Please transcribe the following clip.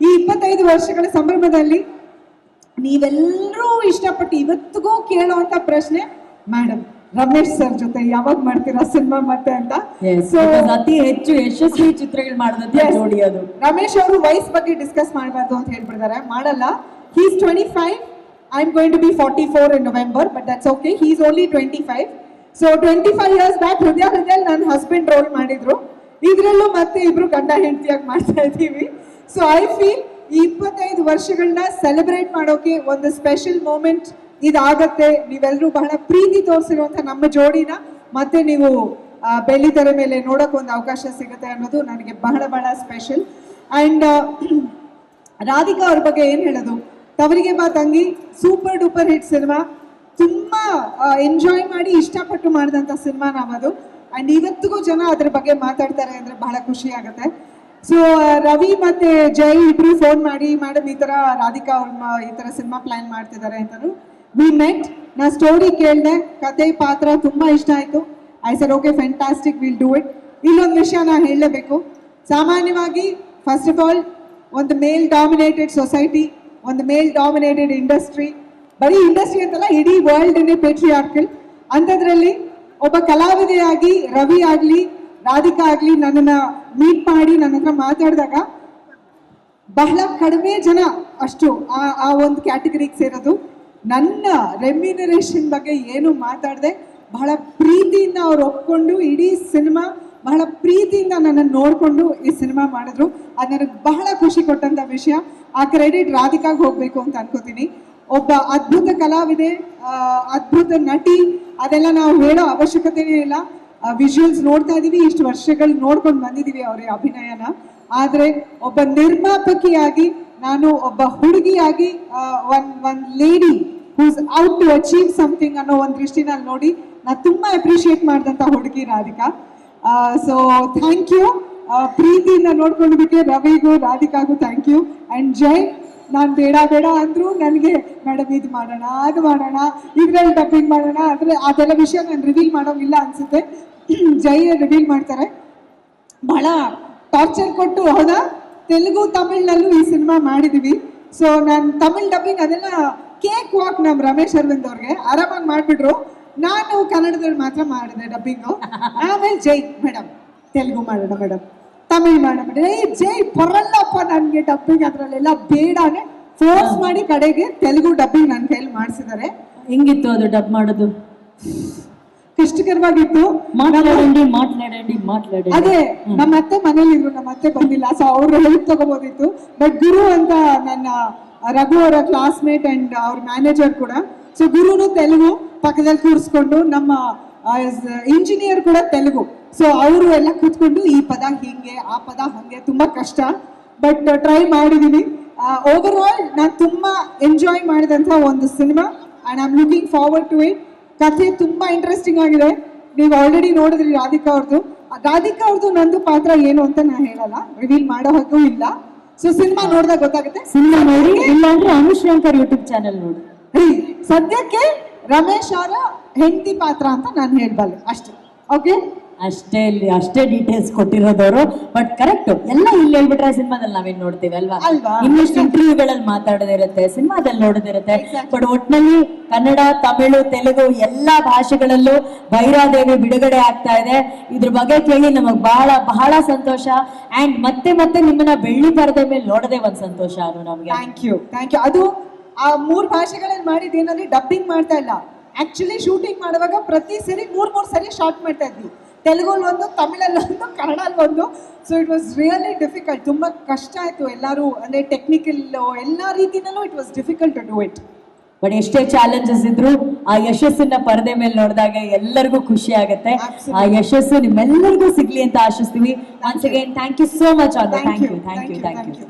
ಈ ಇಪ್ಪತ್ತೈದು ವರ್ಷಗಳ ಸಂಭ್ರಮದಲ್ಲಿ ನೀವೆಲ್ಲರೂ ಇಷ್ಟಪಟ್ಟು ಇವತ್ತಿಗೂ ಕೇಳುವಂತ ಪ್ರಶ್ನೆ ಮೇಡಮ್ ರಮೇಶ್ ಸರ್ ಜೊತೆ ಯಾವಾಗ ಮಾಡ್ತೀರಾ ಸಿನಿಮಾ ಮತ್ತೆ ಅಂತ? ಸೊ ಅತಿ ಹೆಚ್ಚು ಯಶಸ್ವಿ ಚಿತ್ರಗಳು Yes. ಅದು. ರಮೇಶ್ ಅವರು ವಯಸ್ ಬಗ್ಗೆ ಡಿಸ್ಕಸ್ ಮಾಡಬಾರ್ದು ಅಂತ ಹೇಳ್ಬಿಡ್ತಾರೆ. ಮಾಡಲ್ಲ. He's twenty five I am going to be forty four in November but that's okay he's only twenty five so twenty five years back ಹೃದಯ ಹೃದಯ ನನ್ನ ಹಸ್ಬೆಂಡ್ ರೋಲ್ ಮಾಡಿದ್ರು. ಇದ್ರಲ್ಲೂ ಮತ್ತೆ ಇಬ್ರು ಗಂಡ ಹೆಂಡತಿಯಾಗಿ ಮಾಡ್ತಾ ಇದ್ದೀವಿ. ಸೊ ಐ ಫೀಲ್ ಈ ಇಪ್ಪತ್ತೈದು ವರ್ಷಗಳನ್ನ ಸೆಲೆಬ್ರೇಟ್ ಮಾಡೋಕೆ ಒಂದು ಸ್ಪೆಷಲ್ ಮೂಮೆಂಟ್ ಇದಾಗತ್ತೆ. ನೀವೆಲ್ಲರೂ ಬಹಳ ಪ್ರೀತಿ ತೋರಿಸಿರುವಂತ ನಮ್ಮ ಜೋಡಿನ. ಮತ್ತೆ ನೀವು ಆ, ಬೆಳ್ಳಿ ತೆರೆ ಮೇಲೆ ನೋಡೋಕೆ ಒಂದು ಅವಕಾಶ ಸಿಗುತ್ತೆ ಅನ್ನೋದು ನನಗೆ ಬಹಳ ಬಹಳ ಸ್ಪೆಷಲ್ ಅಂಡ್ ರಾಧಿಕಾ ಅವ್ರ ಬಗ್ಗೆ ಏನ್ ಹೇಳೋದು? ತವರಿಗೆ ಬಾ ತಂಗಿ ಸೂಪರ್ ಡೂಪರ್ ಹಿಟ್ ಸಿನಿಮಾ ತುಂಬಾ ಎಂಜಾಯ್ ಮಾಡಿ ಇಷ್ಟಪಟ್ಟು ಮಾಡಿದಂಥ ಸಿನಿಮಾ ನಾವದು. ಅಂಡ್ ಇವತ್ತಿಗೂ ಜನ ಅದ್ರ ಬಗ್ಗೆ ಮಾತಾಡ್ತಾರೆ ಅಂದ್ರೆ ಬಹಳ ಖುಷಿ ಆಗುತ್ತೆ. ಸೊ ರವಿ ಮತ್ತೆ ಜೈ ಇಬ್ರು ಫೋನ್ ಮಾಡಿ ಮೇಡಮ್ ಈ ತರ ರಾಧಿಕಾ ಅವ್ರ ಈ ತರ ಸಿನಿಮಾ ಪ್ಲಾನ್ ಮಾಡ್ತಿದ್ದಾರೆ ಅಂತಾನು ವಿ ಮೆಟ್ ನಾ ಸ್ಟೋರಿ ಕೇಳಿದೆ. ಕತೆ, ಪಾತ್ರ ತುಂಬಾ ಇಷ್ಟ ಆಯ್ತು. I sir okay fantastic will do it ಇಲ್ಲೊಂದು ವಿಷಯ ನಾ ಹೇಳಲೇಬೇಕು. ಸಾಮಾನ್ಯವಾಗಿ ಫಸ್ಟ್ ಆಫ್ ಆಲ್ ಒಂದು ಮೇಲ್ ಡಾಮಿನೇಟೆಡ್ ಸೊಸೈಟಿ ಒಂದು ಮೇಲ್ ಡಾಮಿನೇಟೆಡ್ ಇಂಡಸ್ಟ್ರಿ ಬರೀ ಇಂಡಸ್ಟ್ರಿ ಅಂತಲ್ಲ, ಇಡೀ ವರ್ಲ್ಡ್ ಪೇಟ್ರಿಯಾರ್ಕಲ್ ಅಂಥದ್ರಲ್ಲಿ, ಒಬ್ಬ ಕಲಾವಿದೆಯಾಗಿ ರವಿ ಆಗಲಿ ರಾಧಿಕಾ ಆಗಲಿ ನನ್ನನ್ನು ಮೀಟ್ ಮಾಡಿ ನನ್ನ ಹತ್ರ ಮಾತಾಡಿದಾಗ ಬಹಳ ಕಡಿಮೆ ಜನ ಅಷ್ಟು ಆ ಆ ಒಂದು ಕ್ಯಾಟಗರಿಗೆ ಸೇರೋದು. ನನ್ನ ರೆಮ್ಯುನರೇಷನ್ ಬಗ್ಗೆ ಏನು ಮಾತಾಡದೆ, ಬಹಳ ಪ್ರೀತಿಯಿಂದ ಅವ್ರು ಒಪ್ಕೊಂಡು ಇಡೀ ಸಿನಿಮಾ ಬಹಳ ಪ್ರೀತಿಯಿಂದ ನನ್ನನ್ನು ನೋಡಿಕೊಂಡು ಈ ಸಿನಿಮಾ ಮಾಡಿದ್ರು. ಅದು ನನಗೆ ಬಹಳ ಖುಷಿ ಕೊಟ್ಟಂಥ ವಿಷಯ. ಆ ಕ್ರೆಡಿಟ್ ರಾಧಿಕಾಗೆ ಹೋಗಬೇಕು ಅಂತ ಅನ್ಕೋತೀನಿ. ಒಬ್ಬ ಅದ್ಭುತ ಕಲಾವಿದೆ ಅದ್ಭುತ ನಟಿ, ಅದೆಲ್ಲ ನಾವು ಹೇಳೋ ಅವಶ್ಯಕತೆಯೇ ಇಲ್ಲ. ವಿಜುವಲ್ಸ್ ನೋಡ್ತಾ ಇದೀವಿ. ಇಷ್ಟು ವರ್ಷಗಳು ನೋಡ್ಕೊಂಡು ಬಂದಿದ್ದೀವಿ ಅವರ ಅಭಿನಯನ. ಆದರೆ ಒಬ್ಬ ನಿರ್ಮಾಪಕಿಯಾಗಿ ನಾನು ಒಬ್ಬ ಹುಡುಗಿಯಾಗಿ one one lady who's out to achieve something ಅನ್ನೋ ಒಂದು ದೃಷ್ಟಿನಲ್ಲಿ ನೋಡಿ ನಾನು ತುಂಬಾ ಅಪ್ರಿಷಿಯೇಟ್ ಮಾಡಿದಂಥ ಹುಡುಗಿ ರಾಧಿಕಾ. ಸೊ ಥ್ಯಾಂಕ್ ಯು ಪ್ರೀತಿಯಿಂದ ನೋಡ್ಕೊಂಡು ಬಿಟ್ಟೆ ರವಿಗೂ ರಾಧಿಕಾಗೂ ಥ್ಯಾಂಕ್ ಯು ಅಂಡ್ ಜೈ, ನಾನು ಬೇಡ ಬೇಡ ಅಂದ್ರು ನನಗೆ, ಮೇಡಮ್, ಇದು ಮಾಡೋಣ, ಅದು ಮಾಡೋಣ, ಇದ್ರಲ್ಲಿ ಡಬ್ಬಿಂಗ್ ಮಾಡೋಣ ಅಂದ್ರೆ ಅದೆಲ್ಲ ವಿಷಯ ನಾನು ರಿವೀಲ್ ಮಾಡೋಂಗಿಲ್ಲ ಅನ್ಸುತ್ತೆ. ಜೈ ರಿವೀಲ್ ಮಾಡ್ತಾರೆ. ಬಹಳ ಟಾರ್ಚರ್ ಕೊಟ್ಟು ಹೌದಾ ತೆಲುಗು ತಮಿಳ್ನಲ್ಲೂ ಈ ಸಿನಿಮಾ ಮಾಡಿದೀವಿ. ಸೊ ನಾನು ತಮಿಳ್ ಡಬ್ಬಿಂಗ್ ಅದೆಲ್ಲ ಕೇಕ್ ವಾಕ್ ನಮ್ಮ ರಮೇಶ್ ಅರವಿಂದ್ ಅವ್ರಿಗೆ. ಆರಾಮಾಗಿ ಮಾಡಿಬಿಟ್ರು. ನಾನು ಕನ್ನಡದಲ್ಲಿ ಮಾತ್ರ ಮಾಡಿದೆ ಡಬ್ಬಿಂಗು ಆಮೇಲೆ ಜೈ ಮೇಡಮ್ ತೆಲುಗು ಮಾಡೋಣ ಮೇಡಮ್ ತಮಿಳ್ ಮಾಡೋಣ ಏ ಜೈ ಬರಲ್ಲಪ್ಪ ನನಗೆ ಡಬ್ಬಿಂಗ್ ಅದರಲ್ಲೆಲ್ಲ ಬೇಡಾನೆ. ಫೋರ್ಸ್ ಮಾಡಿ ಕಡೆಗೆ ತೆಲುಗು ಡಬ್ಬಿಂಗ್ ನನ್ನ ಕೈಲಿ ಮಾಡಿಸಿದ್ದಾರೆ. ಹೆಂಗಿತ್ತು ಅದು ಡಬ್ ಮಾಡೋದು? ಕಷ್ಟಕರವಾಗಿತ್ತು ಮಾತಾಡಿ ಮಾತಾಡಂಡಿ ಮಾತಾಡಿ ಅದೇ ನಮ್ಮ ಅತ್ತೆ ಮನೇಲಿದ್ರು ನಮ್ಮ ಅತ್ತೆ ಬಂದಿಲ್ಲ ಸೊ ಅವ್ರ ಹೆಲ್ಪ್ ತಗೋಬೋದಿತ್ತು. ಬಟ್ ಗುರು ಅಂತ ನನ್ನ ರಘು ಅವರ ಕ್ಲಾಸ್ಮೇಟ್ ಅಂಡ್ ಅವ್ರ ಮ್ಯಾನೇಜರ್ ಕೂಡ. ಸೊ ಗುರುನು ತೆಲುಗು ಪಕ್ಕದಲ್ಲಿ ಕೂರಿಸ್ಕೊಂಡು ನಮ್ಮ ಇಂಜಿನಿಯರ್ ಕೂಡ ತೆಲುಗು. ಸೊ ಅವರು ಎಲ್ಲ ಕೂತ್ಕೊಂಡು ಈ ಪದ ಹಿಂಗೆ ಆ ಪದ ಹಂಗೆ ತುಂಬಾ ಕಷ್ಟ. ಬಟ್ ಟ್ರೈ ಮಾಡಿದೀನಿ. ಓವರ್ ಆಲ್ ನಾನು ತುಂಬಾ ಎಂಜಾಯ್ ಮಾಡಿದಂತ ಒಂದು cinema and I am looking forward to it ಕಥೆ ತುಂಬಾ ಇಂಟ್ರೆಸ್ಟಿಂಗ್ ಆಗಿದೆ. ನೀವು ಆಲ್ರೆಡಿ ನೋಡಿದ್ರಿ ರಾಧಿಕಾ ಅವ್ರದ್ದು ರಾಧಿಕಾ ಅವ್ರದ್ದು ನಂದು ಪಾತ್ರ ಏನು ಅಂತ ನಾನು ಹೇಳಲ್ಲ. ರಿವೀಲ್ ಮಾಡೋ ಹಾಗೂ ಇಲ್ಲ. ಸೊ ಸಿನಿಮಾ ನೋಡಿದಾಗ ಗೊತ್ತಾಗುತ್ತೆ. ಸಿನಿಮಾ ನೋಡಿ ಇಲ್ಲಾಂದ್ರೆ ಅನುಶ್ರಂಕರ್ ಯೂಟ್ಯೂಬ್ ಚಾನೆಲ್ ನೋಡಿ. ಸದ್ಯಕ್ಕೆ ರಮೇಶ್ ಅವರ ಹೆಂಡತಿ ಪಾತ್ರ ಅಂತ ನಾನು ಹೇಳ್ಬಲ್ಲೆ ಅಷ್ಟೇ. ಓಕೆ ಅಷ್ಟೇ ಇಲ್ಲಿ ಅಷ್ಟೇ ಡೀಟೇಲ್ಸ್ ಕೊಟ್ಟಿರೋದವರು. ಬಟ್ ಕರೆಕ್ಟ್ ಎಲ್ಲ ಇಲ್ಲಿ ಹೇಳ್ಬಿಟ್ರೆ ಸಿನಿಮಾದಲ್ಲಿ ನಾವೇನ್ ನೋಡ್ತೀವಿ ಅಲ್ವಾ? ಇಂಗ್ಲಿಷ್ ಇನ್ನಷ್ಟು ಇಂಟರ್ವ್ಯೂಗಳಲ್ಲಿ ಮಾತಾಡೋದಿರುತ್ತೆ ಸಿನಿಮಾದಲ್ಲಿ ನೋಡೋದಿರುತ್ತೆ. ಬಟ್ ಒಟ್ನಲ್ಲಿ ಕನ್ನಡ ತಮಿಳು ತೆಲುಗು ಎಲ್ಲಾ ಭಾಷೆಗಳಲ್ಲೂ ಭೈರಾದೇವಿ ಬಿಡುಗಡೆ ಆಗ್ತಾ ಇದೆ. ಇದ್ರ ಬಗ್ಗೆ ಕೇಳಿ ನಮಗ್ ಬಹಳ ಬಹಳ ಸಂತೋಷ. ಅಂಡ್ ಮತ್ತೆ ಮತ್ತೆ ನಿಮ್ಮನ್ನ ಬೆಳ್ಳಿ ಪರದೆ ಮೇಲೆ ನೋಡದೆ ಒಂದ್ ಸಂತೋಷ ಅದು ನಮ್ಗೆ. ಥ್ಯಾಂಕ್ ಯು ಥ್ಯಾಂಕ್ ಯು ಅದು ಆ ಮೂರು ಭಾಷೆಗಳಲ್ಲಿ ಮಾಡಿದ್ದು ಏನಂದ್ರೆ ಡಬ್ಬಿಂಗ್ ಮಾಡ್ತಾ ಇಲ್ಲ. ಆಕ್ಚುಲಿ ಶೂಟಿಂಗ್ ಮಾಡುವಾಗ ಪ್ರತಿ ಸರಿ ಮೂರ್ ಮೂರ್ ಸರಿ ಶಾರ್ಟ್ ಮಾಡ್ತಾ ಇದ್ವಿ. ತೆಲುಗಲ್ಲಿ ಒಂದು ತಮಿಳಲ್ಲಿ ಒಂದು ಕನ್ನಡಲ್ಲಿ ಒಂದು so it was really difficult ತುಂಬಾ ಕಷ್ಟ ಆಯ್ತು ಎಲ್ಲರೂ ಅಂದ್ರೆ ಟೆಕ್ನಿಕಲ್ ಎಲ್ಲ ರೀತಿನಲ್ಲೂ it was difficult to do it but ಎಷ್ಟೇ ಚಾಲೆಂಜಸ್ ಇದ್ರು ಆ ಯಶಸ್ಸನ್ನ ಪರದೆ ಮೇಲೆ ನೋಡಿದಾಗ ಎಲ್ಲರಿಗೂ ಖುಷಿ ಆಗುತ್ತೆ. ಆ ಯಶಸ್ಸು ನಿಮ್ಮೆಲ್ಲರಿಗೂ ಸಿಗ್ಲಿ ಅಂತ ಆಶಿಸ್ತೀವಿ. Once again thank you so much thank you thank you thank you